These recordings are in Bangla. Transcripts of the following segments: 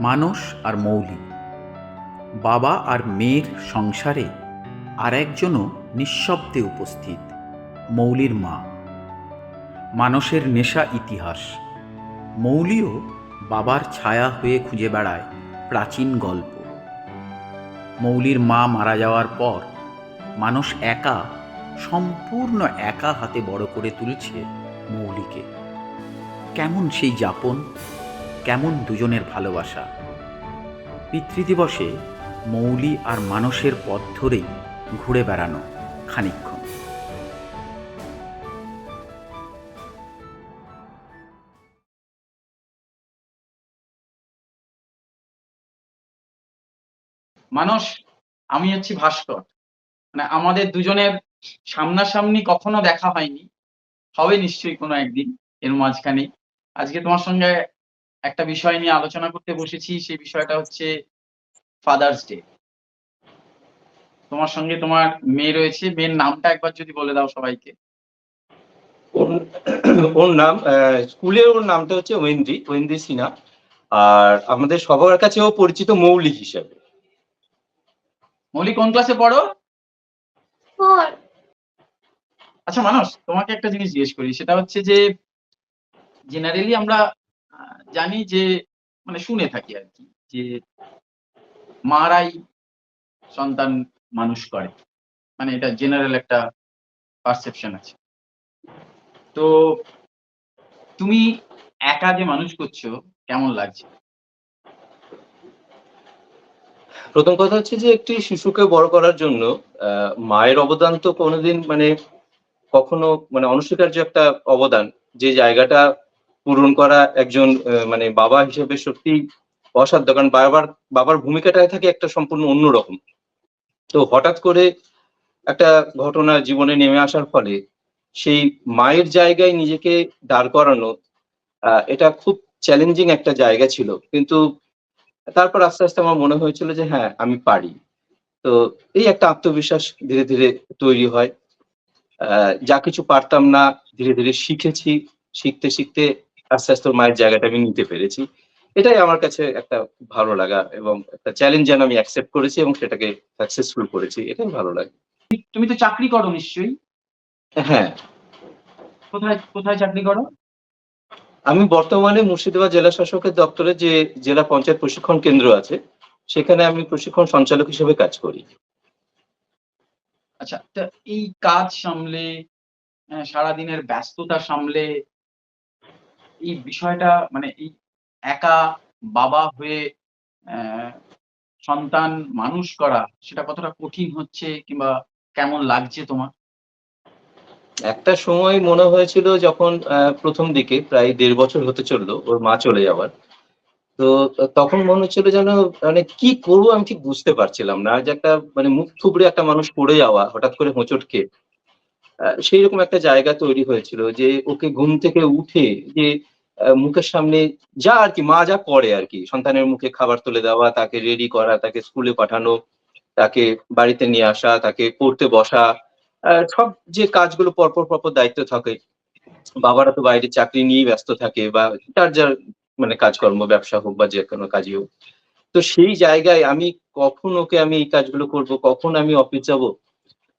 মানস আর মৌলি বাবা আর মেয়ের সংসারে আর একজনও নিঃশব্দে উপস্থিত, মৌলির মা। মানসের নেশা ইতিহাস। মৌলিও বাবার ছায়া হয়ে খুঁজে বেড়ায় প্রাচীন গল্প। মৌলির মা মারা যাওয়ার পর মানুষ একা, সম্পূর্ণ একা হাতে বড় করে তুলছে মৌলিকে। কেমন সেই যাপন? কেমন দুজনের ভালোবাসা। পিতৃদিবসে মৌলি আর মানসের পথ ধরেই ঘুরে বেড়ানো খানিক্ষণ মানুষ আমি হচ্ছি ভাস্কর। মানে আমাদের দুজনের সামনাসামনি কখনো দেখা হয়নি। হবে নিশ্চয়ই কোনো একদিন, এর মাঝখানে আজকে তোমার সঙ্গে একটা বিষয় নিয়ে আলোচনা করতে বসেছি সেই বিষয়টা হচ্ছে ফাদার্স ডে তোমার সঙ্গে তোমার মেয়ে রয়েছে মেয়ের নামটা একবার যদি বলে দাও সবাইকে। ওর- ওর নাম আহ, স্কুলে ওর নামটা হচ্ছে ওয়েন্দ্রি ওয়েন্দ্রি সিনহা। আর আমাদের সবার কাছে ও পরিচিত মৌলিক হিসাবে। মৌলি কোন ক্লাসে পড়ো? আচ্ছা মানুষ তোমাকে একটা জিনিস জিজ্ঞেস করি সেটা হচ্ছে যে জেনারেলি আমরা জানি যে মানে শুনে থাকি আর কি, যে মারাই সন্তান মানুষ করে। মানে এটা জেনারেল একটা পারসেপশন আছে। তো তুমি একা যে মানুষ করছ, কেমন লাগছে? প্রথম কথা হচ্ছে যে, একটি শিশুকে বড় করার জন্য মায়ের অবদান তো কোনোদিন মানে কখনো মানে অনস্বীকার্য একটা অবদান। যে জায়গাটা পূরণ করা একজন মানে বাবা হিসেবে সত্যি অসাধ্য। কারণ বাবার বাবার ভূমিকাটাই থাকে একটা সম্পূর্ণ অন্যরকম। তো হঠাৎ করে একটা ঘটনা জীবনে নেমে আসার ফলে সেই মায়ের জায়গায় নিজেকে দাঁড় করানো এটা খুব চ্যালেঞ্জিং একটা জায়গা ছিল। কিন্তু তারপর আস্তে আস্তে আমার মনে হয়েছিল যে হ্যাঁ আমি পারি। তো এই একটা আত্মবিশ্বাস ধীরে ধীরে তৈরি হয়। যা কিছু পারতাম না, ধীরে ধীরে শিখেছি। শিখতে শিখতে আস্তে আস্তে মায়ের জায়গাটা আমি নিতে পেরেছি। এটাই আমার কাছে একটা ভালো লাগা এবং একটা চ্যালেঞ্জ যেন আমি অ্যাকসেপ্ট করেছি এবং সেটাকে সাকসেসফুল করেছি এটাই ভালো লাগে। তুমি তো চাকরি করো নিশ্চয়ই। হ্যাঁ। কোথায় কোথায় চাকরি করো? আমি বর্তমানে মুর্শিদাবাদ জেলা শাসকের দপ্তরে যে জেলা পঞ্চায়েত প্রশিক্ষণ কেন্দ্র আছে সেখানে আমি প্রশিক্ষণ সঞ্চালক হিসেবে কাজ করি। আচ্ছা তা এই কাজ সামলে সারাদিনের ব্যস্ততা সামলে এই বিষয়টা মানে এই একা বাবা হয়ে সন্তান মানুষ করা সেটা কতটা কঠিন হচ্ছে কিংবা কেমন লাগছে তোমার? একটা সময় মনে হয়েছিল যখন প্রথম দিকে প্রায় দেড় বছর হতে চলল ওর মা চলে যাওয়ার। তো তখন মনে হচ্ছিল যেন মানে কি করব আমি ঠিক বুঝতে পারছিলাম না। যে একটা মানে মুখ থুবড়ে একটা মানুষ পড়ে যাওয়া হঠাৎ করে হোঁচটকে আহ, সেই রকম একটা জায়গা তৈরি হয়েছিল যে ওকে ঘুম থেকে উঠে যে মুখের সামনে যা আর কি, মা যা করে আর কি, সন্তানের মুখে খাবার তুলে দেওয়া, তাকে রেডি করা, তাকে স্কুলে পাঠানো, তাকে বাড়িতে নিয়ে আসা, তাকে পড়তে বসা সব যে কাজগুলো পরপর পরপর দায়িত্ব থাকে, বাবারা তো বাইরে চাকরি নিয়েই ব্যস্ত থাকে বা যার যার মানে কাজকর্ম, ব্যবসা হোক বা যে কোনো কাজই হোক। তো সেই জায়গায় আমি কখন ওকে আমি এই কাজগুলো করব, কখন আমি অফিস যাব,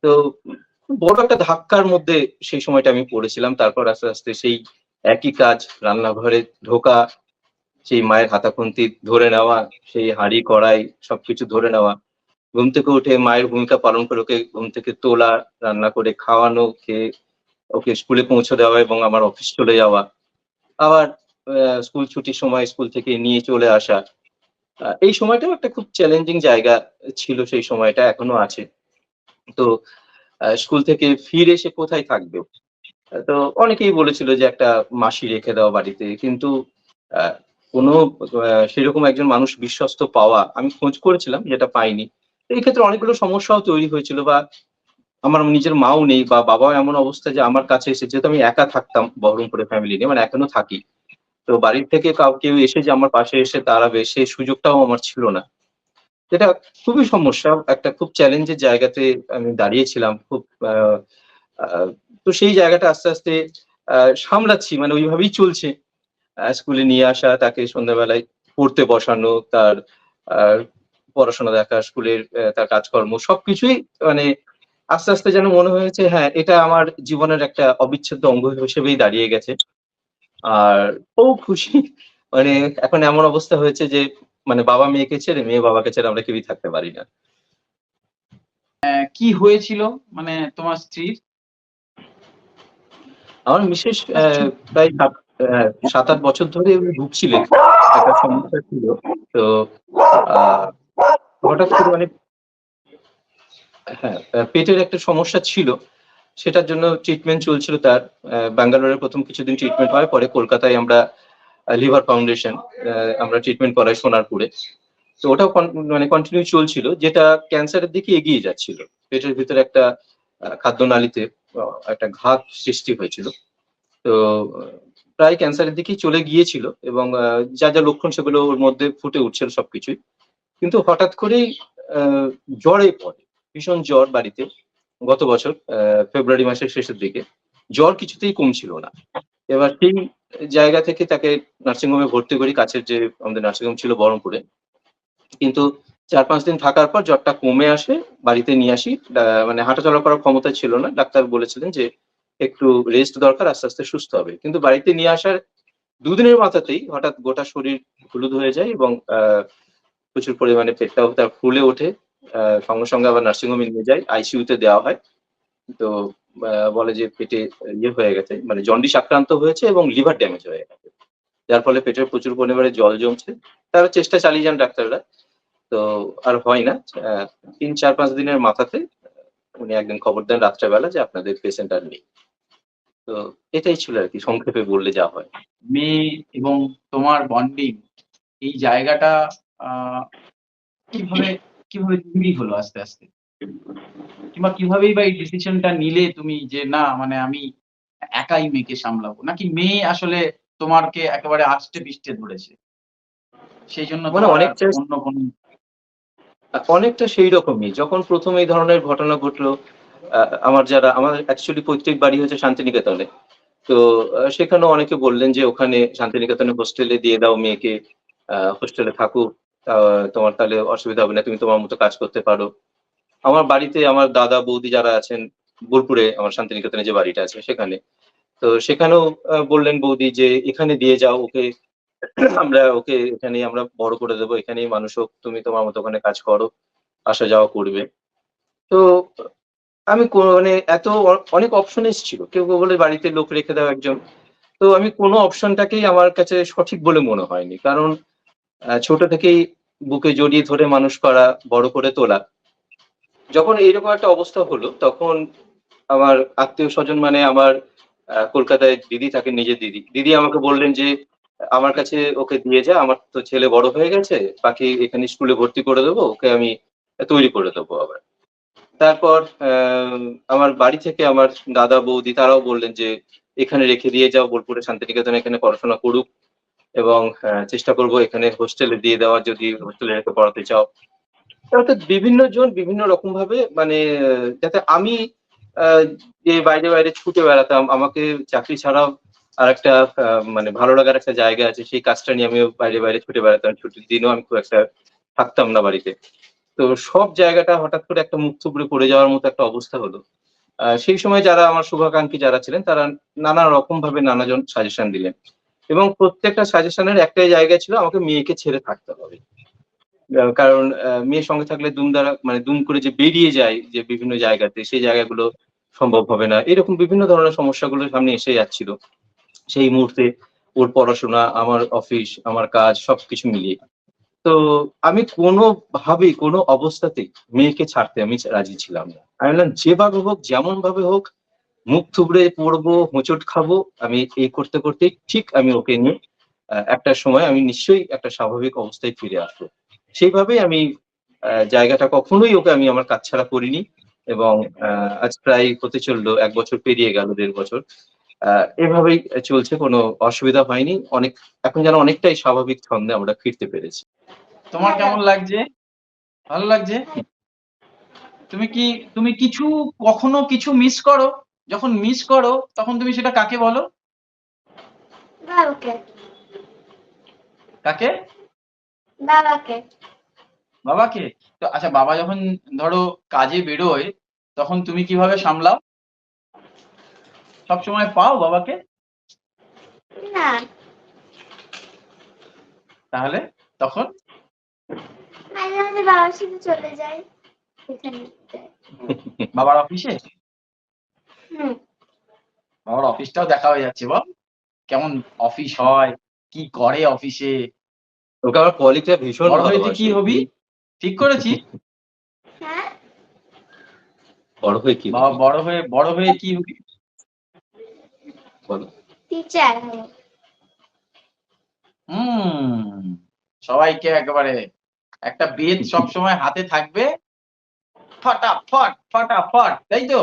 তো বড় একটা ধাক্কার মধ্যে সেই সময়টা আমি পড়েছিলাম। তারপর আস্তে আস্তে সেই একই কাজ, রান্নাঘরে ঢোকা, সেই মায়ের হাতাখন্তি ধরে নেওয়া, সেই হাঁড়ি, কড়াই সবকিছু ধরে নেওয়া, ঘুম থেকে উঠে মায়ের ভূমিকা পালন করে ওকে ঘুম থেকে তোলা, রান্না করে খাওয়ানো, খেয়ে ওকে স্কুলে পৌঁছে দেওয়া এবং আমার অফিস চলে যাওয়া। আবার স্কুল ছুটির সময় স্কুল থেকে নিয়ে চলে আসা। এই সময়টাও একটা খুব চ্যালেঞ্জিং জায়গা ছিল সেই সময়টা, এখনও আছে। তো স্কুল থেকে ফিরে এসে কোথায় থাকবে? তো অনেকেই বলেছিল যে একটা মাসি রেখে দেওয়া বাড়িতে, কিন্তু কোনো সেরকম একজন মানুষ বিশ্বস্ত পাওয়া আমি খোঁজ করেছিলাম, যেটা পাইনি। এই ক্ষেত্রে অনেকগুলো সমস্যাও তৈরি হয়েছিল বা আমার নিজের মাও নেই বা বাবাও এমন অবস্থা যে আমার কাছে এসে, যেহেতু আমি একা থাকতাম বহরমপুরে ফ্যামিলি নিয়ে মানে এখনও থাকি। তো বাড়ির থেকে কেউ এসে যে আমার পাশে এসে দাঁড়াবে সেই সুযোগটাও আমার ছিল না। যেটা খুবই সমস্যা, একটা খুব চ্যালেঞ্জের জায়গাতে আমি দাঁড়িয়েছিলাম, খুব তো সেই জায়গাটা আস্তে আস্তে সামলাচ্ছি মানে ওইভাবেই চলছে। স্কুলে নিয়ে আসা, তাকে সন্ধ্যাবেলায় পড়তে বসানো, তার পড়াশোনা দেখা, স্কুলের তার কাজকর্ম, সবকিছুই মানে আস্তে আস্তে যেন মনে হয়েছে হ্যাঁ এটা আমার জীবনের একটা অবিচ্ছেদ্য অঙ্গ হিসেবেই দাঁড়িয়ে গেছে। আর ও খুশি মানে এখন এমন অবস্থা হয়েছে যে মানে বাবা মেয়েকে ছেড়ে মেয়ে বাবাকে ছেড়ে আমরা কেউই থাকতে পারি না। কি হয়েছিল? মানে তোমার স্ত্রীর? আমার বিশেষ প্রায় সাত- আট বছর ধরে উনি ভুগছিলেন একটা সমস্যা ছিল। তো হঠাৎ করে মানে হ্যাঁ পেটের একটা সমস্যা ছিল। সেটার জন্য ট্রিটমেন্ট চলছিল তার। ব্যাঙ্গালোরে প্রথম কিছুদিন ট্রিটমেন্ট হয় পরে কলকাতায় আমরা লিভার ফাউন্ডেশন আমরা ট্রিটমেন্ট করাই সোনারপুরে। তো ওটাও মানে কন্টিনিউ চলছিল, যেটা ক্যান্সারের দিকে এগিয়ে যাচ্ছিল। পেটের ভিতরে একটা খাদ্যনালীতে একটা ঘাত সৃষ্টি হয়েছিল। তো, প্রায় ক্যান্সারের দিকেই চলে গিয়েছিল এবং যা যা লক্ষণ সেগুলো ওর মধ্যে ফুটে উঠছিল সবকিছুই। কিন্তু হঠাৎ করেই জ্বরে পড়ে। ভীষণ জ্বর বাড়িতে গত বছর ফেব্রুয়ারি মাসের শেষের দিকে। জ্বর কিছুতেই কমছিল না। এবার সেই জায়গা থেকে তাকে নার্সিংহোমে ভর্তি করি, কাছের যে আমাদের নার্সিংহোম ছিল বহরমপুরে। কিন্তু চার পাঁচ দিন থাকার পর জ্বরটা কমে আসে, বাড়িতে নিয়ে আসি। মানে হাঁটাচলা করার ক্ষমতা ছিল না। ডাক্তার বলেছিলেন যে, একটু রেস্ট দরকার, আস্তে আস্তে সুস্থ হবে। কিন্তু বাড়িতে নিয়ে আসার দুদিনের মাথাতেই হঠাৎ গোটা শরীর হলুদ হয়ে যায় এবং প্রচুর পরিমাণে পেটটাও তার ফুলে ওঠে। সঙ্গে সঙ্গে আবার নার্সিংহোমে নিয়ে যায় আইসিইউতে দেওয়া হয়। তো বলে যে পেটে ইয়ে হয়ে গেছে মানে জন্ডিস আক্রান্ত হয়েছে এবং লিভার ড্যামেজ হয়ে গেছে। যার ফলে পেটের প্রচুর পরিমাণে জল জমছে। তারা চেষ্টা চালিয়ে যান ডাক্তাররা। তো আর হয় না। তিন, চার, পাঁচ দিনের মাথাতে উনি একদিন খবর দেন রাত্রেবেলা যে আপনাদের পেশেন্ট আর নেই। তো এটাই ছিল আর কি, সংক্ষেপে বললে যা হয়। মেয়ে এবং তোমার বন্ডিং এই জায়গাটা কীভাবে কীভাবে তৈরি হলো আস্তে আস্তে? কিংবা কিভাবেই বা এই ডিসিশনটা নিলে তুমি যে না মানে আমি একাই মেয়েকে সামলাবো? নাকি মেয়ে আসলে তোমারকে একেবারে আষ্টে পিষ্টে ধরেছে? সেই জন্য মানে অনেকটা- অন্য কোনো অনেকটা সেই রকমই। যখন প্রথম এই ধরনের ঘটনা ঘটলো আমার যারা আমার অ্যাকচুয়ালি পৈতৃক বাড়ি হচ্ছে শান্তিনিকেতনে। তো আহ, সেখানেও অনেকে বললেন যে ওখানে শান্তিনিকেতনে হোস্টেলে দিয়ে দাও মেয়েকে হোস্টেলে থাকুক। তোমার তাহলে অসুবিধা হবে না তুমি তোমার মতো কাজ করতে পারো। আমার বাড়িতে আমার দাদা, বৌদি যারা আছেন, বোলপুরে, আমার শান্তিনিকেতনে যে বাড়িটা আছে সেখানে। তো সেখানেও বললেন বৌদি যে এখানে দিয়ে যাও, ওকে আমরা, ওকে এখানে আমরা বড় করে দেবো, এখানেই মানুষ হোক, তুমি তোমার মতো ওখানে কাজ করো, আসা যাওয়া করবে। তো আমি মানে এত অনেক অপশন এসেছিল, কেউ কেউ বলে বাড়িতে লোক রেখে দাও একজন। তো আমি কোনো অপশনটাকেই আমার কাছে সঠিক বলে মনে হয়নি, কারণ ছোট থেকেই বুকে জড়িয়ে ধরে মানুষ করা, বড় করে তোলা যখন এইরকম একটা অবস্থা হলো, তখন আমার আত্মীয় স্বজন মানে আমার কলকাতায় দিদি থাকেন নিজের দিদি। দিদি আমাকে বললেন যে, আমার কাছে ওকে দিয়ে যা, আমার তো ছেলে বড় হয়ে গেছে, বাকি এখানে স্কুলে ভর্তি করে দেবো, ওকে আমি তৈরি করে দেবো আবার। তারপর আমার বাড়ি থেকে আমার দাদা বৌদি তারাও বললেন যে, এখানে রেখে দিয়ে যাও, বোলপুরে শান্তিনিকেতনে এখানে পড়াশোনা করুক এবং চেষ্টা করব এখানে হোস্টেলে দিয়ে দেওয়া, যদি হোস্টেলে রেখে পড়াতে চাও। অর্থাৎ বিভিন্ন জন বিভিন্ন রকম ভাবে মানে যাতে আমি যে বাইরে বাইরে ছুটে বেড়াতাম, আমাকে চাকরি ছাড়াও আর একটা মানে ভালো লাগার একটা জায়গা আছে, সেই কাজটা নিয়ে আমিও বাইরে বাইরে ছুটে বেড়াতাম। ছুটির দিনও আমি খুব একটা থাকতাম না বাড়িতে। তো সব জায়গাটা হঠাৎ করে একটা মুখ থুবড়ে পড়ে যাওয়ার মতো একটা অবস্থা হলো। সেই সময় যারা আমার শুভাকাঙ্ক্ষী যারা ছিলেন, তারা নানা রকম ভাবে নানাজন সাজেশন দিলেন। এবং প্রত্যেকটা সাজেশনের একটাই জায়গা ছিল, আমাকে মেয়েকে ছেড়ে থাকতে হবে। কারণ মেয়ের সঙ্গে থাকলে দুম দ্বারা মানে দুম করে যে বেরিয়ে যায় যে বিভিন্ন জায়গাতে, সেই জায়গাগুলো সম্ভব হবে না। এরকম বিভিন্ন ধরনের সমস্যাগুলো সামনে এসে যাচ্ছিল। সেই মুহূর্তে ওর পড়াশোনা, আমার অফিস, আমার কাজ সবকিছু মিলিয়ে। তো আমি কোনোভাবেই, কোনো অবস্থাতেই মেয়েকে ছাড়তে আমি রাজি ছিলাম না। আমি বললাম, যেভাবে হোক যেমন ভাবে হোক, মুখ থুবড়ে পড়ব, হোঁচট খাব, আমি এই করতে করতে ঠিক আমি ওকে নিয়ে একটা সময় আমি নিশ্চয়ই একটা স্বাভাবিক অবস্থায় ফিরে আসব। সেইভাবেই আমি আহ, জায়গাটা কখনোই ওকে আমি আমার কাজ ছাড়া করিনি এবং আহ, আজ প্রায় হতে চলল এক বছর পেরিয়ে গেল দেড় বছর। আহ, এভাবেই চলছে কোনো অসুবিধা হয়নি। অনেক এখন যেন অনেকটাই স্বাভাবিক ছন্দে আমরা ফিরতে পেরেছি। তোমার কেমন লাগছে? ভালো লাগছে? তুমি কি তুমি কিছু কখনো কিছু মিস করো? যখন মিস করো তখন তুমি সেটা কাকে বলো? কাকে? বাবাকে। বাবাকে? তো আচ্ছা বাবা যখন ধরো কাজে বেরোয় তখন তুমি কীভাবে সামলাও? সব সময় পাও বাবাকে? না। তাহলে তখন? মাঝে মাঝে বাবার সাথে চলে যাই এখানে। বাবার অফিসে? হুম। বাবার অফিসটাও দেখা হয়ে যাচ্ছে বল। কেমন অফিস হয় কি করে অফিসে? ওকে আমার কলিগটা ভীষণ বড় হয়ে কি হবি? ঠিক করেছি? হ্যাঁ। বড় হয়ে কি বাবা বড় হয়ে বড় হয়ে কি হবি? বলো। টিচার হুম সবাইকে একেবারে একটা বেদ সবসময় হাতে থাকবে। ফটাফট ফটাফট তাই তো?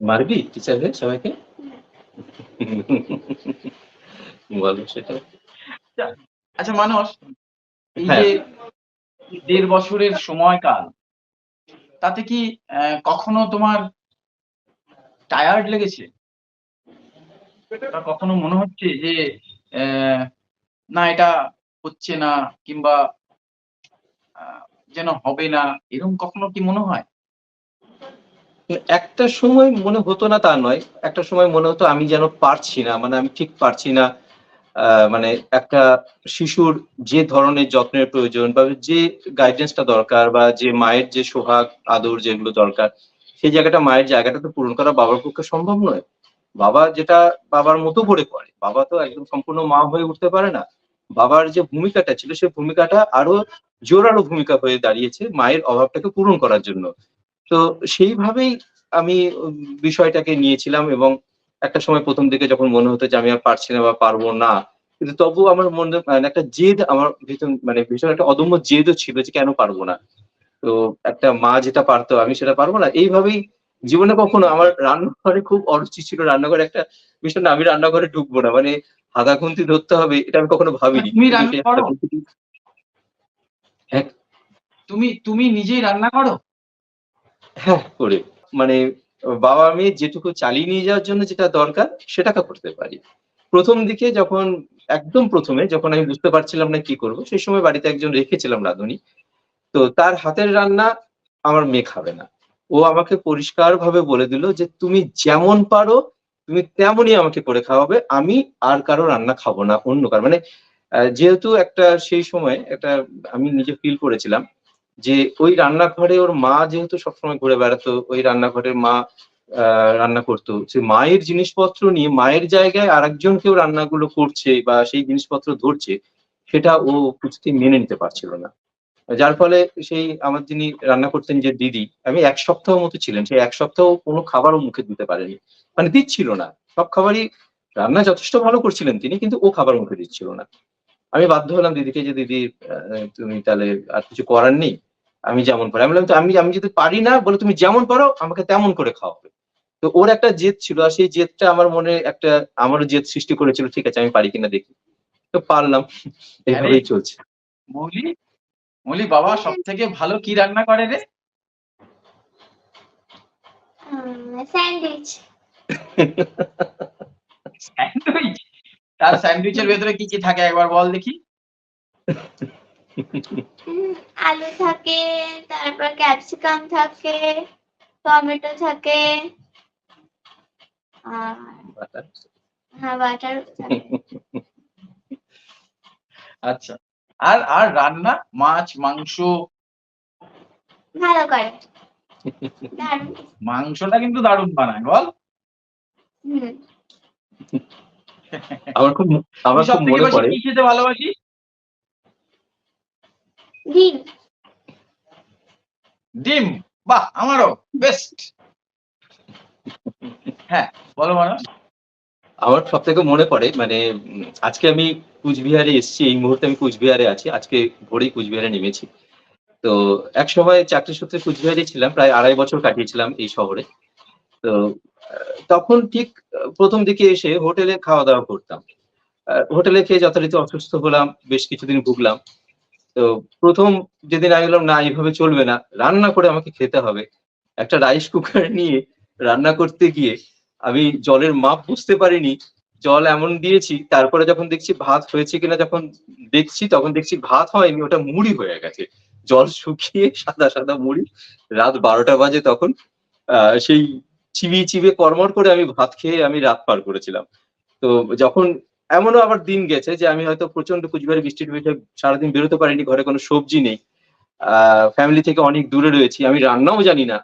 মারবি টিচারদের সবাইকে? বলো সেটা। আচ্ছা মানুষ এই হ্যাঁ। যে দেড় বছরের সময়কাল তাতে কি কখনো তোমার টায়ার্ড লেগেছে বা কখনো মনে হচ্ছে যে না এটা হচ্ছে না কিংবা যেন হবে না এরকম কখনো কি মনে হয় একটা সময় মনে হতো না তা নয় একটা সময় মনে হতো আমি যেন পারছি না মানে আমি ঠিক পারছি না মানে একটা শিশুর যে ধরনের যত্নের প্রয়োজন বা যে গাইডেন্সটা দরকার বা যে মায়ের যে সোহাগ, আদর যেগুলো দরকার, সেই জায়গাটা মায়ের জায়গাটা তো পূরণ করা বাবার পক্ষে সম্ভব নয়। বাবা যেটা বাবার মতো করে করে, বাবা তো একদম সম্পূর্ণ মা হয়ে উঠতে পারে না। বাবার যে ভূমিকাটা ছিল, সেই ভূমিকাটা আরও জোরালো ভূমিকা হয়ে দাঁড়িয়েছে মায়ের অভাবটাকে পূরণ করার জন্য। তো সেইভাবেই আমি বিষয়টাকে নিয়েছিলাম এবং একটা সময় প্রথম দিকে যখন মনে হতো যে আমি আর পারছি না বা পারব না কিন্তু তবু আমার মনে মানে একটা জেদ আমার ভীষণ মানে ভীষণ একটা অদম্য জেদও ছিল যে কেন পারব না। তো একটা মা যেটা পারতো আমি সেটা পারব না। এইভাবেই জীবনে কখনো আমার রান্নাঘরে খুব অরুচি ছিল। রান্নাঘরে একটা বিষয় না আমি রান্নাঘরে ঢুকবো না। মানে হাদা খুন্তি ধরতে হবে এটা আমি কখনো ভাবিনি। হ্যাঁ। তুমি তুমি নিজেই রান্না করো? হ্যাঁ করে। মানে বাবা মেয়ে যেটুকু চালিয়ে নিয়ে যাওয়ার জন্য যেটা দরকার, সেটাকে করতে পারি। প্রথম দিকে যখন, একদম প্রথমে যখন আমি বুঝতে পারছিলাম না কি করব, সেই সময় বাড়িতে একজন রেখেছিলাম রাঁধুনি। তো তার হাতের রান্না আমার মেয়ে খাবে না। ও আমাকে পরিষ্কার ভাবে বলে দিল যে, তুমি যেমন পারো, তুমি তেমনই আমাকে করে খাওয়াবে। আমি আর কারও রান্না খাব না অন্য কার। মানে যেহেতু একটা সেই সময় একটা, আমি নিজে ফিল করেছিলাম যে ওই রান্নাঘরে ওর মা যেহেতু সবসময় ঘুরে বেড়াতো, ওই রান্নাঘরের মা রান্না করতো। সে মায়ের জিনিসপত্র নিয়ে, মায়ের জায়গায় আরেকজন কেউ রান্নাগুলো করছে বা সেই জিনিসপত্র ধরছে, সেটা ও কিছুতেই মেনে নিতে পারছিল না। যার ফলে সেই আমার যিনি রান্না করতেন যে দিদি, আমি এক সপ্তাহ মতো ছিলেন সেই এক সপ্তাহ কোনো খাবারও মুখে দিতে পারেনি। মানে দিচ্ছিল না। সব খাবারই রান্না যথেষ্ট ভালো করছিলেন তিনি, কিন্তু ও খাবার মুখে দিচ্ছিল না। আমি বাধ্য হলাম দিদিকে যে দিদি তুমি তাহলে আর কিছু করার নেই। আমি যেমন পারি আমি বললাম তো আমি আমি যদি পারি না বলে তুমি যেমন পারো আমাকে তেমন করে খাওয়াবে। তো ওর একটা জেদ ছিল আর সেই জেদটা আমার মনে একটা আমারও জেদ সৃষ্টি করেছিল ঠিক আছে আমি পারি কিনা দেখি। তো পারলাম। এইভাবেই চলছে। মৌলি মৌলি বাবা সব থেকে ভালো কি রান্না করে রে? স্যান্ডউইচ। স্যান্ডউইচ? তার স্যান্ডউইচের ভেতরে কি কি থাকে একবার বল দেখি। আলু থাকে তারপর ক্যাপসিকাম থাকে টমেটো থাকে হ্যাঁ বাটার আচ্ছা আর আর রান্না? মাছ মাংস? ভালো করে। মাংসটা কিন্তু দারুণ বানায় বল। আমার খুব আমার সব খুব থেকে মনে পড়ে। কি খেতে ভালোবাসিস? ডিম। ডিম? বাহ আমারও। বেস্ট। হ্যাঁ বলো আমার সব থেকে মনে পড়ে মানে আজকে আমি কুচবিহারে এসেছি এই মুহূর্তে আমি কুচবিহারে আছি আজকে ভোরেই কুচবিহারে নেমেছি। তো এক সময় চাকরি সূত্রে কুচবিহারে ছিলাম প্রায় আড়াই বছর কাটিয়েছিলাম এই শহরে। তো তখন ঠিক প্রথম দিকে এসে হোটেলে খাওয়া দাওয়া করতাম হোটেলে খেয়ে যথারীতি অসুস্থ হলাম, বেশ কিছুদিন ভুগলাম। তো প্রথম যেদিন আমি বললাম, না, এইভাবে চলবে না, রান্না করে আমাকে খেতে হবে। একটা রাইস কুকার নিয়ে রান্না করতে গিয়ে আমি জলের মাপ বুঝতে পারিনি। জল এমন দিয়েছি, তারপরে যখন দেখছি ভাত হয়েছে কিনা যখন দেখছি, তখন দেখছি ভাত হয়নি, ওটা মুড়ি হয়ে গেছে। জল শুকিয়ে সাদা সাদা মুড়ি, রাত বারোটা বাজে তখন সেই চিবিয়ে চিবিয়ে কর্মর করে আমি ভাত খেয়ে আমি রাত পার করেছিলাম। তো যখন এমনও আবার দিন গেছে যে আমি হয়তো প্রচণ্ড কুচবিহারে বৃষ্টির বিষয়ে সারাদিন বেরোতে পারিনি, ঘরে কোনো সবজি নেই ফ্যামিলি থেকে অনেক দূরে রয়েছি, আমি রান্নাও জানি না।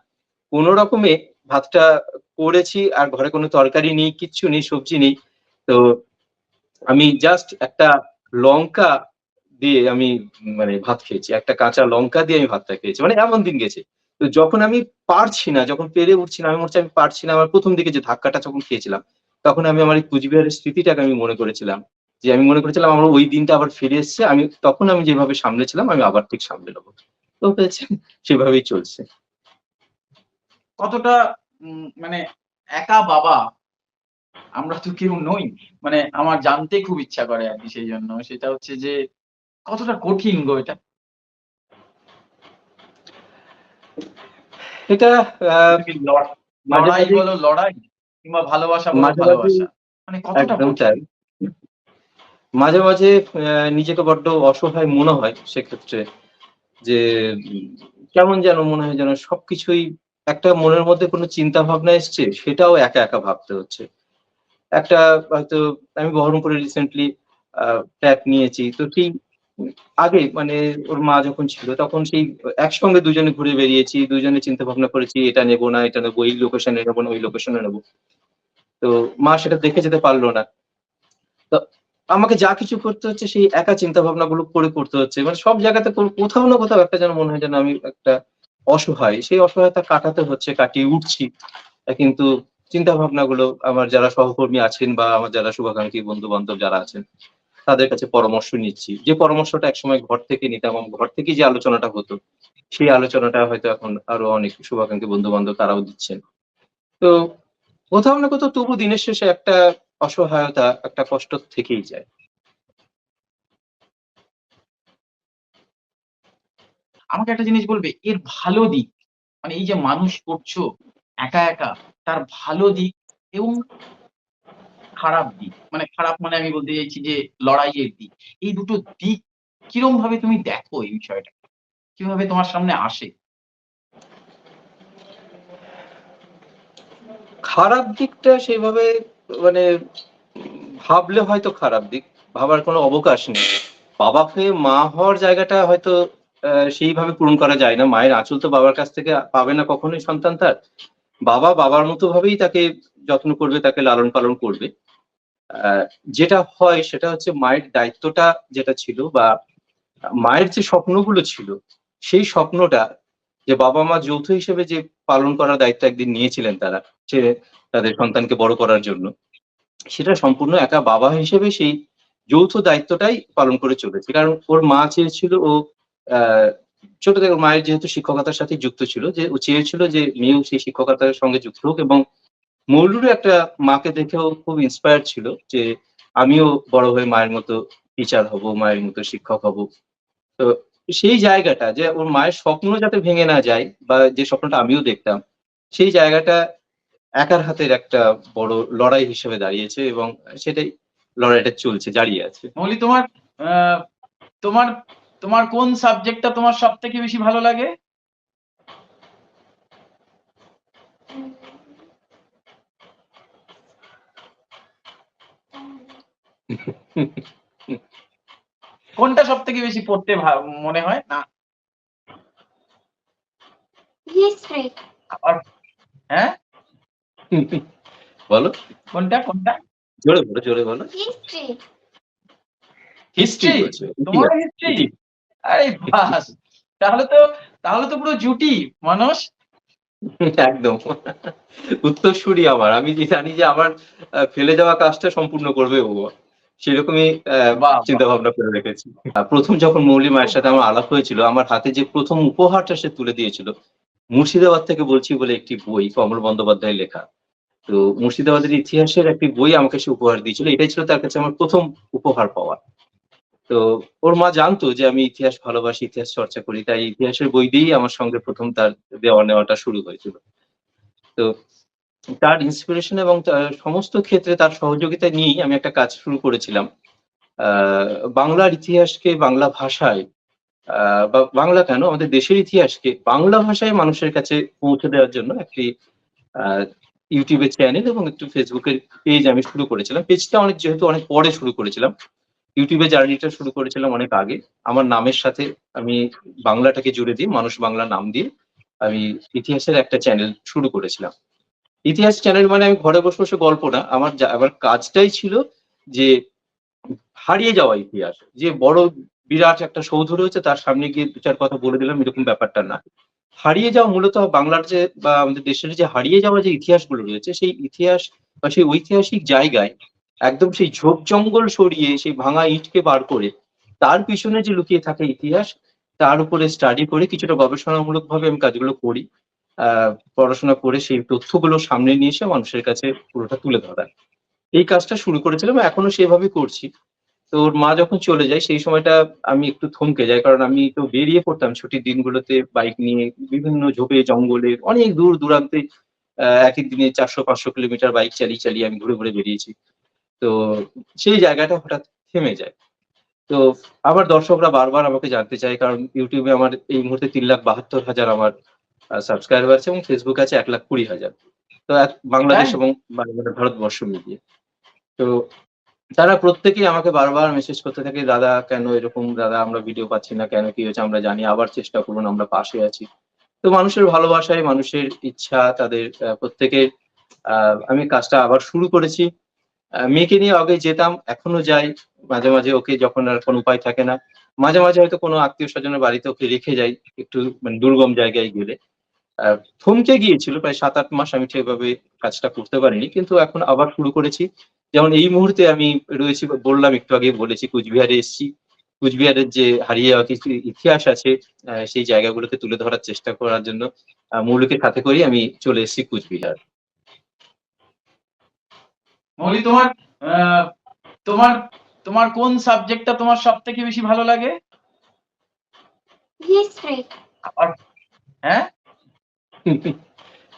কোনো রকমে ভাতটা করেছি, আর ঘরে কোনো তরকারি নেই, কিচ্ছু নেই, সবজি নেই। তো আমি জাস্ট একটা লঙ্কা দিয়ে আমি মানে ভাত খেয়েছি, একটা কাঁচা লঙ্কা দিয়ে আমি ভাতটা খেয়েছি। মানে এমন দিন গেছে। তো যখন আমি পারছি না, যখন পেরে উঠছি না, আমি মনে আমি পারছি না, আমার প্রথম দিকে যে ধাক্কাটা যখন খেয়েছিলাম, তখন আমি আমার এই কুচবিহারের স্মৃতিটাকে আমি মনে করেছিলাম, যে আমি মনে করেছিলাম আমার ওই দিনটা আবার ফিরে এসছে, আমি তখন আমি যেভাবে সামলেছিলাম, আমি আবার ঠিক সামলে নেব। তো হয়েছে, সেভাবেই চলছে। কতটা মানে একা বাবা, আমরা তো কেউ নই মানে আমার জানতে খুব ইচ্ছা করে আর কি সেই জন্য, সেটা হচ্ছে যে কতটা কঠিন গো এটা। এটা লড়াই মাঝে- বলো লড়াই কিংবা ভালোবাসা বলো ভালোবাসা। মানে কতটা মাঝে মাঝে নিজেকে বড্ড অসহায় মনে হয় সেক্ষেত্রে যে কেমন যেন মনে হয় যেন সবকিছুই একটা মনের মধ্যে কোনো চিন্তা ভাবনা এসছে সেটাও একা একা ভাবতে হচ্ছে। একটা হয়তো আমি বহরমপুরে রিসেন্টলি ফ্ল্যাট নিয়েছি তো সেই আগে মানে ওর মা যখন ছিল, তখন সেই একসঙ্গে দুজনে ঘুরে বেরিয়েছি, দুজনে চিন্তা ভাবনা করেছি, এটা নেব না, এটা নেব, এই লোকেশনে নেব না, ওই লোকেশনে নেব। তো মা সেটা দেখে যেতে পারল না। তো আমাকে যা কিছু করতে হচ্ছে, সেই একা চিন্তা ভাবনা গুলো করে করতে হচ্ছে। মানে সব জায়গাতে কোথাও না কোথাও একটা যেন মনে হয় যেন আমি একটা অসহায়। সেই অসহায়তা কাটাতে হচ্ছে, কাটিয়ে উঠছি। কিন্তু চিন্তা ভাবনা গুলো আমার যারা সহকর্মী আছেন বা আমার যারা শুভাকাঙ্ক্ষী বন্ধু বান্ধব যারা আছেন তাদের কাছে পরামর্শ নিচ্ছি। যে পরামর্শটা একসময় ঘর থেকে নিতাম ঘর থেকে যে আলোচনাটা হতো, সেই আলোচনাটা হয়তো এখন আরও অনেক শুভাকাঙ্ক্ষী বন্ধু বান্ধব তারাও দিচ্ছেন। তো কোথাও না কোথাও তবু দিনের শেষে একটা অসহায়তা, একটা কষ্ট থেকেই যায়। আমাকে একটা জিনিস বলবে, এর ভালো দিক মানে এই যে মানুষ করছ, একা একা, তার ভালো দিক এবং খারাপ দিক। মানে খারাপ মানে আমি বলতে চাইছি যে লড়াইয়ের দিক। এই দুটো দিক কিরম ভাবে তুমি দেখো এই বিষয়টা? কীভাবে তোমার সামনে আসে? খারাপ দিকটা সেইভাবে মানে ভাবলে হয়তো খারাপ দিক, ভাবার কোনো অবকাশ নেই। বাবাকে মা হওয়ার জায়গাটা হয়তো সেইভাবে পূরণ করা যায় না। মায়ের আঁচল তো বাবার কাছ থেকে পাবে না কখনোই সন্তান তার। বাবা বাবার মতো ভাবেই তাকে যত্ন করবে, তাকে লালন পালন করবে। যেটা হয় সেটা হচ্ছে মায়ের দায়িত্বটা যেটা ছিল বা মায়ের যে স্বপ্নগুলো ছিল, সেই স্বপ্নটা যে বাবা মা যৌথ হিসেবে যে পালন করার দায়িত্ব একদিন নিয়েছিলেন তারা, সে তাদের সন্তানকে বড় করার জন্য, সেটা সম্পূর্ণ একা বাবা হিসেবে সেই যৌথ দায়িত্বটাই পালন করে চলেছে। কারণ ওর মা চেয়েছিল ও ছোট থেকে মায়ের যেহেতু শিক্ষকতার সাথে যুক্ত ছিল, যে ও চেয়েছিল যে মেয়েও সেই শিক্ষকতার সঙ্গে যুক্ত হোক এবং মৌলুরও একটা মাকে দেখেও খুব ইন্সপায়ার ছিল যে আমিও বড় হয়ে মায়ের মতো টিচার হব, মায়ের মতো শিক্ষক হব। তো সেই জায়গাটা যে ওর মায়ের স্বপ্ন যাতে ভেঙে না যায় বা যে স্বপ্নটা আমিও দেখতাম, সেই জায়গাটা একার হাতের একটা বড় লড়াই হিসেবে দাঁড়িয়েছে এবং সেটাই লড়াইটা চলছে দাঁড়িয়ে আছে। মৌলি, তোমার তোমার তোমার কোন সাবজেক্টটা তোমার সব থেকে বেশি ভালো লাগে? কোনটা সব থেকে বেশি পড়তে মনে হয়? না। হিস্ট্রি আবার হ্যাঁ? বলো। কোনটা কোনটা? জোরে বলো জোরে বলো। হিস্ট্রি হিস্ট্রি তোমার হিস্ট্রি আরে বাস। তাহলে তো তাহলে তো পুরো জুটি মানুষ একদম। উত্তরসূরি আমার। আমি যে জানি যে আমার আহ, ফেলে যাওয়া কাজটা সম্পূর্ণ করবে ও। সেরকমই চিন্তা ভাবনা করে রেখেছি। প্রথম যখন মৌলি মায়ের সাথে আমার আলাপ হয়েছিল আমার হাতে যে প্রথম উপহারটা সে তুলে দিয়েছিল মুর্শিদাবাদ থেকে বলছি বলে একটি বই কমল বন্দ্যোপাধ্যায় লেখা। তো মুর্শিদাবাদের ইতিহাসের একটি বই আমাকে সে উপহার দিয়েছিল এটাই ছিল তার কাছে আমার প্রথম উপহার পাওয়া। তো ওর মা জানতো যে আমি ইতিহাস ভালোবাসি ইতিহাস চর্চা করি তাই ইতিহাসের বই দিয়েই আমার সঙ্গে প্রথম তার দেওয়া নেওয়াটা শুরু হয়েছিল। তো তার ইন্সপিরেশন এবং সমস্ত ক্ষেত্রে তার সহযোগিতা নিয়েই আমি একটা কাজ শুরু করেছিলাম। বাংলার ইতিহাসকে বাংলা ভাষায় বা বাংলা কেন? আমাদের দেশের ইতিহাসকে বাংলা ভাষায় মানুষের কাছে পৌঁছে দেওয়ার জন্য একটি আহ, ইউটিউবের চ্যানেল এবং একটু ফেসবুকের পেজ আমি শুরু করেছিলাম। পেজটা অনেক যেহেতু অনেক পরে শুরু করেছিলাম ইউটিউবে জার্নিটা শুরু করেছিলাম অনেক আগে। আমার নামের সাথে আমি বাংলাটাকে জুড়ে দিয়ে মানুষ বাংলা নাম দিয়ে আমি ইতিহাসের একটা চ্যানেল শুরু করেছিলাম। ইতিহাস চ্যানেল মানে আমি ঘরে বসে বসে গল্প না। আমার আমার কাজটাই ছিল যে হারিয়ে যাওয়া ইতিহাস। যে বড় বিরাট একটা সৌধ রয়েছে তার সামনে গিয়ে দু চার কথা বলে দিলাম, এরকম ব্যাপারটা না। হারিয়ে যাওয়া মূলত বাংলার যে বা আমাদের দেশের যে হারিয়ে যাওয়া যে ইতিহাসগুলো রয়েছে, সেই ইতিহাস বা সেই ঐতিহাসিক জায়গায় একদম সেই ঝোপ জঙ্গল সরিয়ে, সেই ভাঙা ইটকে বার করে, তার পিছনে যে লুকিয়ে থাকে ইতিহাস, তার উপরে স্টাডি করে কিছুটা গবেষণামূলক ভাবে আমি কাজগুলো করি। পড়াশোনা করে সেই তথ্যগুলো সামনে নিয়ে এসে মানুষের কাছে পুরোটা তুলে ধরা এই কাজটা শুরু করেছিলাম, এখনও সেভাবে করছি। তো ওর মা যখন চলে যায়, সেই সময়টা আমি একটু থমকে যাই, কারণ আমি তো বেরিয়ে পড়তাম ছুটির দিনগুলোতে বাইক নিয়ে, বিভিন্ন ঝোপে, জঙ্গলে, অনেক দূর দূরান্তে এক এক দিনে চারশো, পাঁচশো কিলোমিটার বাইক চালিয়ে চালিয়ে আমি ঘুরে ঘুরে বেরিয়েছি। তো সেই জায়গাটা হঠাৎ থেমে যায়। তো আবার দর্শকরা বারবার আমাকে জানতে চায়, কারণ ইউটিউবে আমার এই মুহূর্তে তিন লাখ বাহাত্তর হাজার আমার সাবস্ক্রাইবার আছে এবং ফেসবুক আছে এক লাখ কুড়ি হাজার। তো এক বাংলাদেশ তাই? এবং মানে ভারতবর্ষ মিলিয়ে। তো তারা প্রত্যেকেই আমাকে বারবার মেসেজ করতে থাকে দাদা কেন এরকম? দাদা আমরা ভিডিও পাচ্ছি না। কেন কি হয়েছে? আমরা জানি আবার চেষ্টা করুন আমরা পাশে আছি। তো মানুষের ভালোবাসায় মানুষের ইচ্ছা তাদের প্রত্যেকের আমি কাজটা আবার শুরু করেছি। মেয়েকে নিয়ে আগে যেতাম এখনও যাই। মাঝে মাঝে ওকে যখন আর কোনো উপায় থাকে না। মাঝে মাঝে হয়তো কোনো আত্মীয় স্বজনের বাড়িতে ওকে রেখে যাই একটু মানে দুর্গম জায়গায় গেলে। থমকে গিয়েছিল প্রায় সাত আট মাস আমি সেভাবে কাজটা করতে পারিনি কিন্তু এখন আবার শুরু করেছি। যেমন এই মুহূর্তে আমি রয়েছি বললাম একটু আগে বলেছি কুচবিহারে এসেছি। কুচবিহারের যে হারিয়ে যাওয়া কিছু ইতিহাস আছে আহ, সেই জায়গাগুলোকে তুলে ধরার চেষ্টা করার জন্য আহ, মৌলিকের সাথে করেই আমি চলে এসেছি কুচবিহার। মৌলি তোমার আহ, তোমার তোমার কোন সাবজেক্টটা তোমার সব থেকে বেশি ভালো লাগে? হিস্ট্রি হ্যাঁ?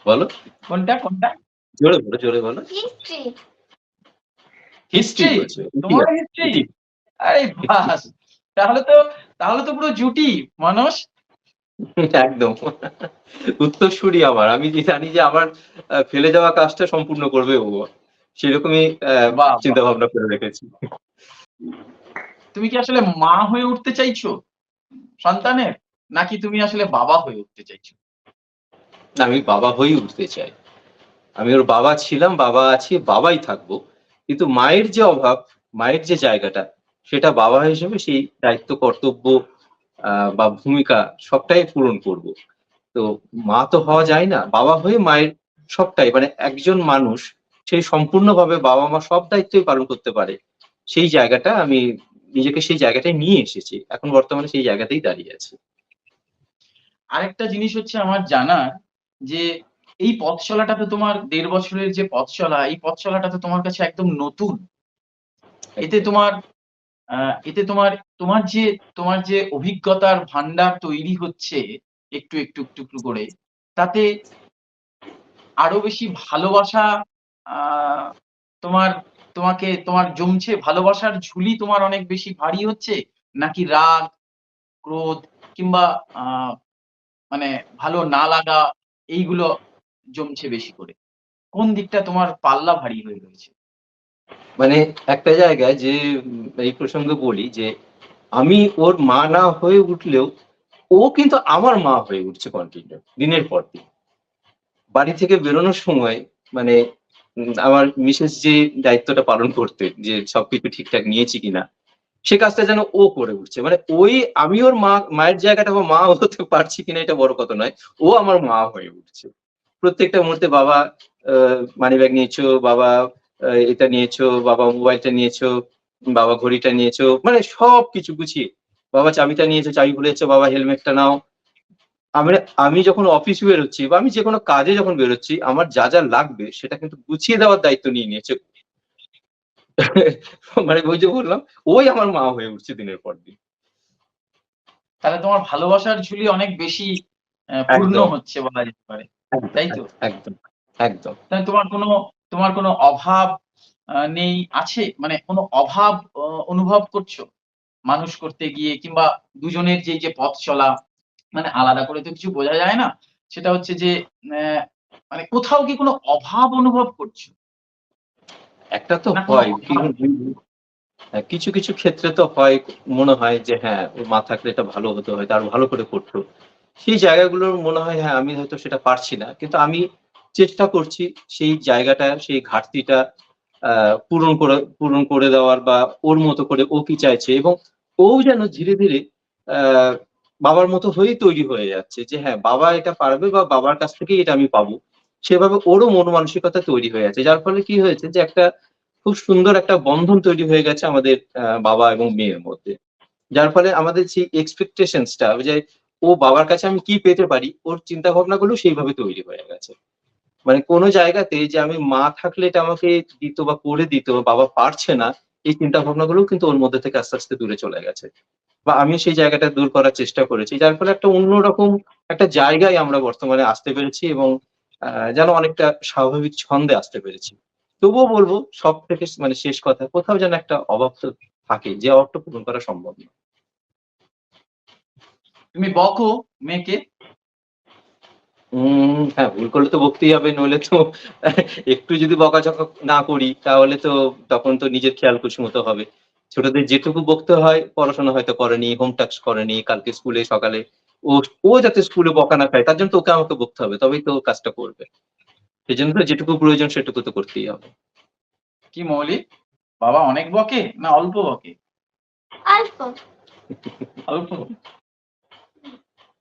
বলো। কোনটা কোনটা? জোরে বলো জোরে বলো। হিস্ট্রি হিস্ট্রি তোমার হিস্ট্রি আরে বাস। তাহলে তো তাহলে তো পুরো জুটি মানুষ একদম। উত্তরসূরি আমার আমি যে জানি যে আমার আহ, ফেলে যাওয়া কাজটা সম্পূর্ণ করবে ও। সেরকমই। চিন্তা ভাবনা করে রেখেছি। তুমি কি আসলে মা হয়ে উঠতে চাইছো? সন্তানের? নাকি তুমি আসলে বাবা হয়ে উঠতে চাইছো? আমি বাবা হয়েই উঠতে চাই। আমি ওর বাবা ছিলাম, বাবা আছি, বাবাই থাকব। কিন্তু মায়ের যে অভাব, মায়ের যে জায়গাটা, সেটা বাবা হিসেবে সেই দায়িত্ব, কর্তব্য বা ভূমিকা সবটাই পূরণ করব। তো মা তো হওয়া যায় না, বাবা হয়ে মায়ের সবটাই মানে একজন মানুষ সেই সম্পূর্ণভাবে বাবা মা সব দায়িত্বই পালন করতে পারে। সেই জায়গাটা আমি নিজেকে সেই জায়গাটায় নিয়ে এসেছি, এখন বর্তমানে সেই জায়গাতেই দাঁড়িয়ে আছি। আরেকটা জিনিস হচ্ছে আমার জানা যে এই পথ তো তোমার দেড় বছরের যে পথ চলা, এই পথ চলাটা তো তোমার কাছে একদম নতুন। এতে তোমার এতে তোমার তোমার যে তোমার যে অভিজ্ঞতার ভান্ডার তৈরি হচ্ছে একটু একটু একটু একটু করে, তাতে আরও বেশি ভালোবাসা তোমার, তোমাকে, তোমার জমছে, ভালোবাসার ঝুলি তোমার অনেক বেশি ভারী হচ্ছে, নাকি রাগ, ক্রোধ, কিংবা মানে ভালো না লাগা এইগুলো জমছে বেশি করে। কোন দিকটা তোমার পাল্লা ভারী হয়ে রয়েছে? মানে একটা জায়গায় যে, এই প্রসঙ্গে বলি যে, আমি ওর মা না হয়ে উঠলেও ও কিন্তু আমার মা হয়ে উঠছে কন্টিনিউ দিনের পর দিন। বাড়ি থেকে বেরোনোর সময় মানে আমার মিসেস যে দায়িত্বটা পালন করতে যে সবকিছু ঠিকঠাক নিয়েছি কিনা সে কাজটা যেন ও করে উঠছে। মানে ওই আমি ওর মা, মায়ের জায়গাটা বা মা হতে পারছি কিনা এটা বড় কথা নয়, ও আমার মা হয়ে উঠছে। প্রত্যেকটা মুহূর্তে বাবা মানি ব্যাগ নিয়েছো, বাবা এটা নিয়েছো, বাবা মোবাইলটা নিয়েছো, বাবা ঘড়িটা নিয়েছো মানে সব কিছু গুছিয়ে। বাবা চাবিটা নিয়েছো, চাবি ভুলেছো বাবা হেলমেটটা নাও। আমরা আমি যখন অফিস বেরোচ্ছি বা আমি যে কোনো কাজে যখন বেরোচ্ছি, আমার যা যা লাগবে সেটা কিন্তু গুছিয়ে দেওয়ার দায়িত্ব নিয়ে নিয়েছে মানে ওই যে বললাম ওই আমার মা হয়ে উঠছে দিনের পর দিন। তাহলে তোমার ভালোবাসার ঝুলি অনেক বেশি পূর্ণ হচ্ছে বলা যেতে পারে তাই তো? একদম একদম। তাহলে তোমার কোনো তোমার কোনো অভাব নেই আছে? মানে কোনো অভাব অনুভব করছ? মানুষ করতে গিয়ে কিংবা দুজনের যে যে পথ চলা মানে আলাদা করে তো কিছু বোঝা যায় না। সেটা হচ্ছে যে আহ, মানে কোথাও কি কোনো অভাব অনুভব করছ? একটা তো হয় হ্যাঁ, কিছু কিছু ক্ষেত্রে তো হয় মনে হয় যে হ্যাঁ ওর মা থাকলে এটা ভালো হতো হয়তো আরও ভালো করে করতো। সেই জায়গাগুলোর মনে হয় হ্যাঁ আমি হয়তো সেটা পারছি না কিন্তু আমি চেষ্টা করছি সেই জায়গাটা সেই ঘাটতিটা আহ, পূরণ করে পূরণ করে দেওয়ার বা ওর মতো করে ও কি চাইছে এবং ও যেন ধীরে ধীরে আহ বাবার মতো হয়েই তৈরি হয়ে যাচ্ছে যে হ্যাঁ বাবা এটা পারবে বা বাবার কাছ থেকেই এটা আমি পাবো। সেভাবে ওরও মন মানসিকতা তৈরি হয়ে যাচ্ছে যার ফলে কি হয়েছে যে একটা খুব সুন্দর একটা বন্ধন তৈরি হয়ে গেছে আমাদের বাবা এবং মেয়ের মধ্যে। যার ফলে আমাদের সেই এক্সপেকটেশনসটা যে ও বাবার কাছে আমি কি পেতে পারি, ওর চিন্তা ভাবনাগুলো সেইভাবে তৈরি হয়ে গেছে। মানে কোনো জায়গাতে যে আমি মা থাকলে এটা আমাকে দিত বা করে দিত বাবা পারছে না, এই চিন্তা ভাবনাগুলো কিন্তু ওর মধ্যে থেকে আস্তে আস্তে দূরে চলে গেছে। বা আমি সেই জায়গাটা দূর করার চেষ্টা করেছি। যার ফলে একটা অন্যরকম একটা জায়গায় আমরা বর্তমানে আসতে পেরেছি এবং যেন অনেকটা স্বাভাবিক ছন্দে আসতে পেরেছি। তবুও বলব সব থেকে মানে শেষ কথা কোথাও যেন একটা অভাব থাকে যে অভাবটা পূরণ করা সম্ভব না তুমি বকো মেয়েকে। উম হ্যাঁ ভুল করলে তো বকতেই হবে নইলে তো একটু যদি বকাঝকা না করি তাহলে তো তখন তো নিজের খেয়াল খুশি মতো হবে। ছোটদের যেটুকু বকতে হয় পড়াশোনা হয়তো করেনি হোম টাস্ক করেনি কালকে স্কুলে সকালে ও ও যাতে স্কুলে বকা না খায় তার জন্য তো ওকে আমাকে বকতে হবে তবেই তো ও কাজটা করবে। সেই জন্য যেটুকু প্রয়োজন সেটুকু তো করতেই হবে। কি মৌলি? বাবা অনেক বকে না অল্প বকে? অল্প। অল্প?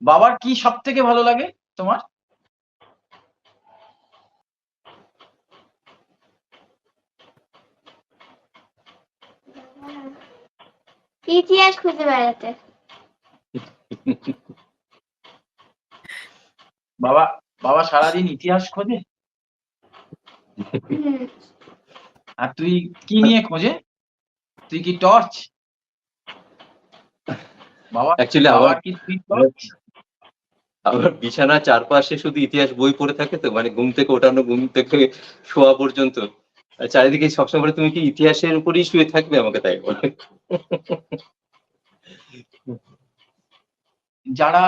বাবার কি সব থেকে ভালো লাগে তোমার? ইতিহাস খুঁজে বেড়াতে। বাবা বাবা সারাদিন ইতিহাস খোঁজে? আর তুই কি নিয়ে খোঁজে? তুই কি টর্চ? বাবা অ্যাকচুয়ালি আমার কি তুই টর্চ? আমার বিছানার চারপাশে শুধু ইতিহাস বই পড়ে থাকে তো মানে ঘুম থেকে ওঠানো ঘুম থেকে শোয়া পর্যন্ত। চারিদিকে সবসময় বলে তুমি কি ইতিহাসের উপরেই শুয়ে থাকবে আমাকে তাই বলে? যারা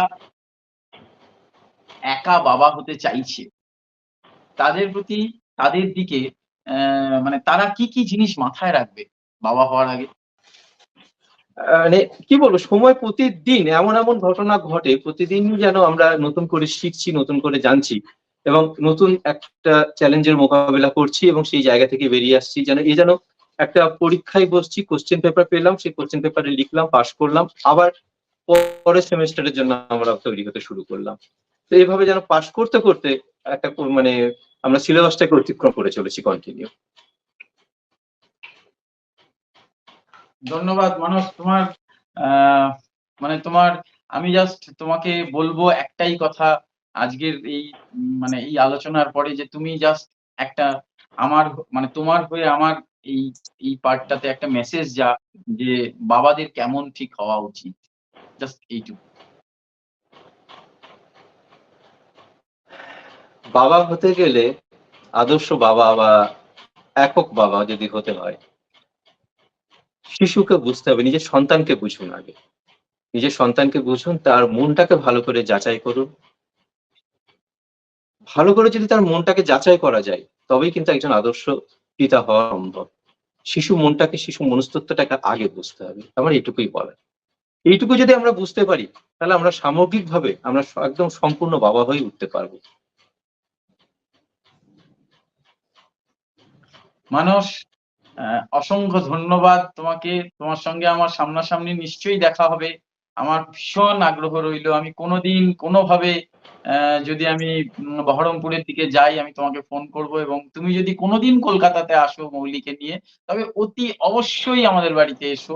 একা বাবা হতে চাইছে, তাদের প্রতি, তাদের দিকে মানে তারা কি কি জিনিস মাথায় রাখবে বাবা হওয়ার আগে? মানে কি বলব, সময় প্রতিদিন এমন এমন ঘটনা ঘটে প্রতিদিনই যেন আমরা নতুন করে শিখছি, নতুন করে জানছি এবং নতুন একটা চ্যালেঞ্জের মোকাবেলা করছি এবং সেই জায়গা থেকে বেরিয়ে আসছি, যেন এ যেন একটা পরীক্ষায় বসছি কোশ্চেন পেপার পেলাম, সেই কোশ্চেন পেপারে লিখলাম পাশ করলাম, আবার পরের সেমিস্টারের জন্য আমরা তৈরি হতে শুরু করলাম। তো এইভাবে যেন পাশ করতে করতে একটা মানে আমরা সিলেবাসটাকে অতিক্রম করে চলেছি কন্টিনিউ ধন্যবাদ মানস তোমার মানে তোমার, আমি জাস্ট তোমাকে বলব একটাই কথা আজকের এই মানে এই আলোচনার পরে যে তুমি জাস্ট একটা আমার মানে তোমার হয়ে আমার এই এই পার্টটাতে একটা মেসেজ যা যে বাবাদের কেমন ঠিক হওয়া উচিত। জাস্ট এইটুকু। বাবা হতে গেলে আদর্শ বাবা বা একক বাবা যদি হতে হয়, শিশুকে বুঝতে হবে, নিজের সন্তানকে বুঝুন আগে। নিজের সন্তানকে বুঝুন, তার মনটাকে ভালো করে যাচাই করুন। ভালো করে যদি তার মনটাকে যাচাই করা যায়, তবেই কিন্তু একজন আদর্শ পিতা হওয়া সম্ভব। শিশু মনটাকে, শিশু মনস্তত্বটাকে আগে বুঝতে হবে, আমার এটুকুই বলা এইটুকু যদি আমরা বুঝতে পারি, তাহলে আমরা সামগ্রিকভাবে আমরা একদম সম্পূর্ণ বাবা হয়ে উঠতে পারব। আহ, অসংখ্য ধন্যবাদ তোমাকে। তোমার সঙ্গে আমার সামনাসামনি নিশ্চয়ই দেখা হবে। আমার ভীষণ আগ্রহ রইল। আমি কোনোদিন কোনোভাবে যদি আমি বহরমপুরের দিকে যাই আমি তোমাকে ফোন করব এবং তুমি যদি কোনোদিন কলকাতাতে আসো মৌলিকে নিয়ে তবে অতি অবশ্যই আমাদের বাড়িতে এসো।